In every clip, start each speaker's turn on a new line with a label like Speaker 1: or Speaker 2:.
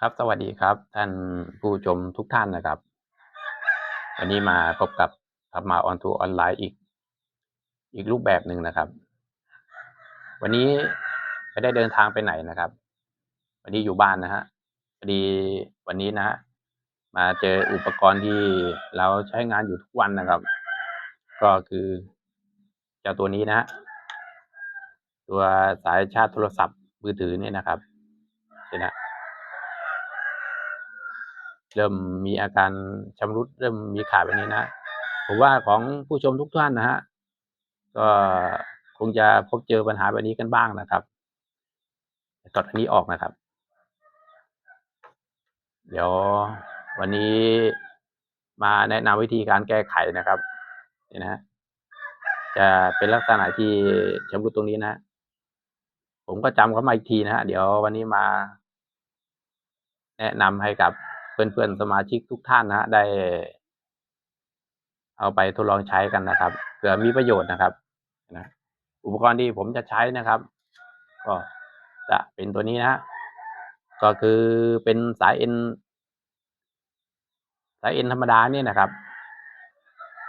Speaker 1: ครับสวัสดีครับ ท่านผู้ชมทุกท่านนะครับ วันนี้มาพบกับธรรมาออนทัวออนไลน์อีก อีกรูปแบบหนึ่งนะครับ วันนี้ไม่ได้เดินทางไปไหนนะครับ วันนี้อยู่บ้านนะฮะพอดีวันนี้นะฮะมาเจออุปกรณ์ที่เราใช้งานอยู่ทุกวันนะครับ ก็คือเจ้าตัวนี้นะฮะตัวสายชาร์จโทรศัพท์มือถือเนี่ยนะครับเห็นนะ เริ่มมีอาการชำรุดเริ่มมีขาดแบบนี้นะผมว่าของผู้ชมทุกท่านนะฮะก็คงจะพบเจอปัญหาแบบนี้กันบ้างนะครับถอดอันนี้ออกนะครับ เดี๋ยววันนี้มาแนะนำวิธีการแก้ไขนะครับนี่นะฮะจะเป็นลักษณะที่ชำรุดตรงนี้นะ ผมก็จำเขามาอีกทีนะฮะเดี๋ยววันนี้มา แนะนำให้กับ เพื่อนๆสมาชิกทุกท่านนะได้ เอาไปทดลองใช้กันนะครับเผื่อมีประโยชน์นะครับนะอุปกรณ์ที่ผมจะใช้นะครับ ก็จะเป็นตัวนี้นะก็คือเป็นสายเอ็นสายเอ็นธรรมดาเนี่ยนะครับ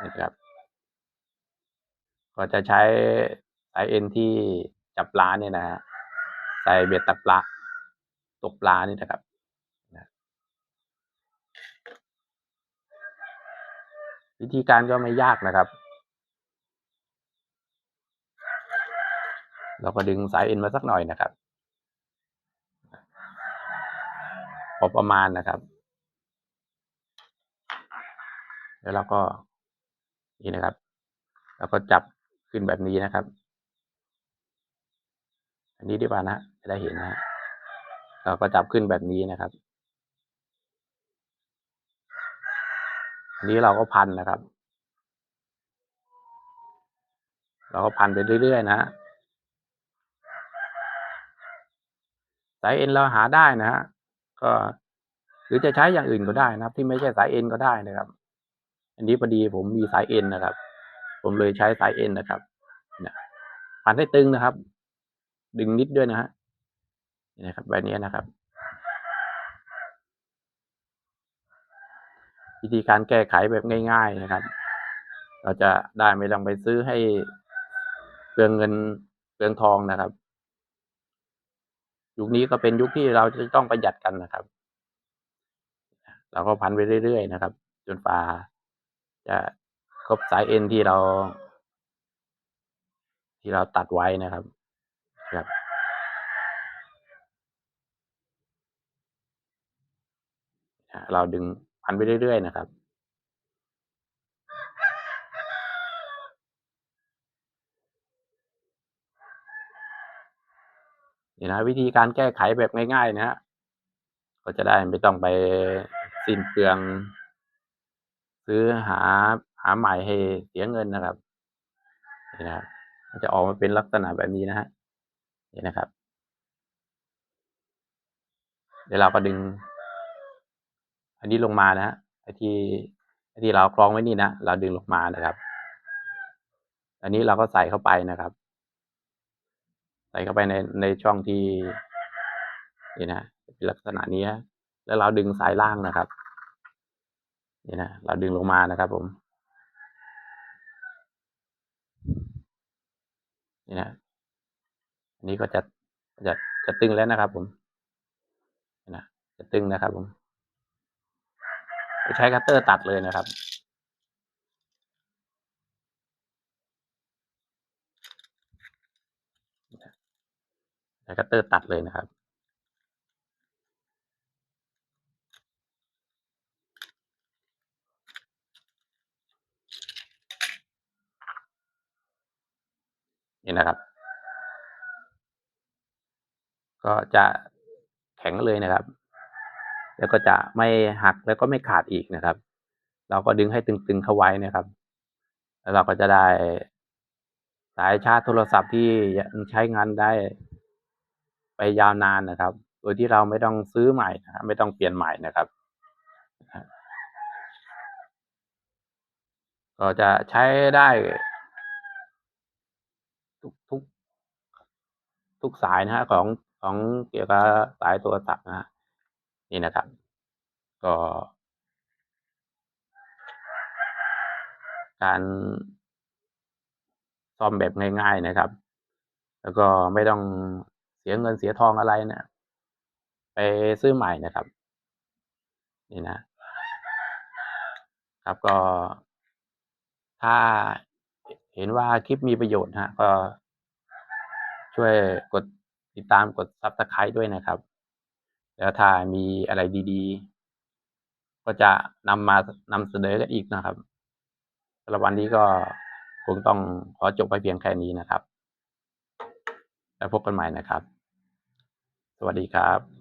Speaker 1: นี่ครับ ก็จะใช้สายเอ็นที่จับปลาเนี่ยนะฮะใส่เบ็ดตักปลาตกปลานี่นะครับ วิธีการก็ไม่ยากนะครับ เราก็ดึงสายเอ็นมาสักหน่อยนะครับพอประมาณนะครับ แล้วเราก็นี่นะครับ แล้วก็จับขึ้นแบบนี้นะครับ อันนี้ดีกว่านะจะได้เห็นนะเราก็จับขึ้นแบบนี้นะครับ นนี้เราก็พันนะครับ เราก็พันไปเรื่อยๆนะฮะสายเอ็นเราหาได้นะฮะก็หรือจะใช้อย่างอื่นก็ได้นะครับ ที่ไม่ใช่สายเอ็นก็ได้นะครับ อันนี้พอดีผมมีสายเอ็นนะครับ ผมเลยใช้สายเอ็นนะครับเนี่ยพันให้ตึงนะครับ ดึงนิดด้วยนะฮะนี่นะครับแบบนี้นะครับ วิธีการแก้ไขแบบง่าย ๆนะครับ เราจะได้ไม่ต้องไปซื้อให้เปลืองเงินเปลืองทองนะครับ ยุคนี้ก็เป็นยุคที่เราจะต้องประหยัดกันนะครับ เราก็พันไปเรื่อยๆนะครับ จนฟ้าจะครบสายเอ็นที่เรา ที่เราตัดไว้นะครับครับเราดึง พันไปเรื่อยๆนะครับ นี่นะวิธีการแก้ไขแบบง่ายๆนะฮะก็จะได้ไม่ต้องไปสิ้นเปลือง ซื้อหาหาใหม่ให้เสียเงินนะครับนี่นะครับจะออกมาเป็นลักษณะแบบนี้นะฮะนี่นะครับ เดี๋ยวเราก็ดึง อันนี้ลงมานะฮะไอ้ที่ไอ้ที่เราคล้องไว้นี่นะเราดึงลงมานะครับ อันนี้เราก็ใส่เข้าไปนะครับ ใส่เข้าไปในในช่องที่นี่นะเป็นลักษณะนี้แล้วเราดึงสายล่างนะครับนี่นะเราดึงลงมานะครับ ผมนี่นะอันนี้ก็จะจะจะตึงแล้วนะครับ ผมนะจะตึงนะครับผม ใช้คัตเตอร์ตัดเลยนะครับ ใช้คัตเตอร์ตัดเลยนะครับนี่นะครับ ก็จะแข็งเลยนะครับ แล้วก็จะไม่หักแล้วก็ไม่ขาดอีกนะครับ เราก็ดึงให้ตึงๆเข้าไว้นะครับ แล้วเราก็จะได้สายชาร์จโทรศัพท์ที่ใช้งานได้ไปยาวนานนะครับ โดยที่เราไม่ต้องซื้อใหม่นะไม่ต้องเปลี่ยนใหม่นะครับ ก็จะใช้ได้ทุกทุกทุกสายนะฮะของของเกี่ยวกับสายโทรศัพท์นะฮะ นี่นะครับ ก็ การซ่อมแบบง่าย ๆนะครับ แล้วก็ไม่ต้องเสียเงินเสียทองอะไรนะไปซื้อใหม่นะครับ นี่นะ ครับก็ ถ้าเห็นว่าคลิปมีประโยชน์ฮะก็ช่วยกดติดตามกด Subscribe ด้วยนะครับ แล้วถ้ามีอะไรดีๆ ก็จะนำมานำเสนอกันอีกนะครับสำหรับวันนี้ก็คงต้องขอจบไปเพียงแค่นี้นะครับ แล้วพบกันใหม่นะครับ สวัสดีครับ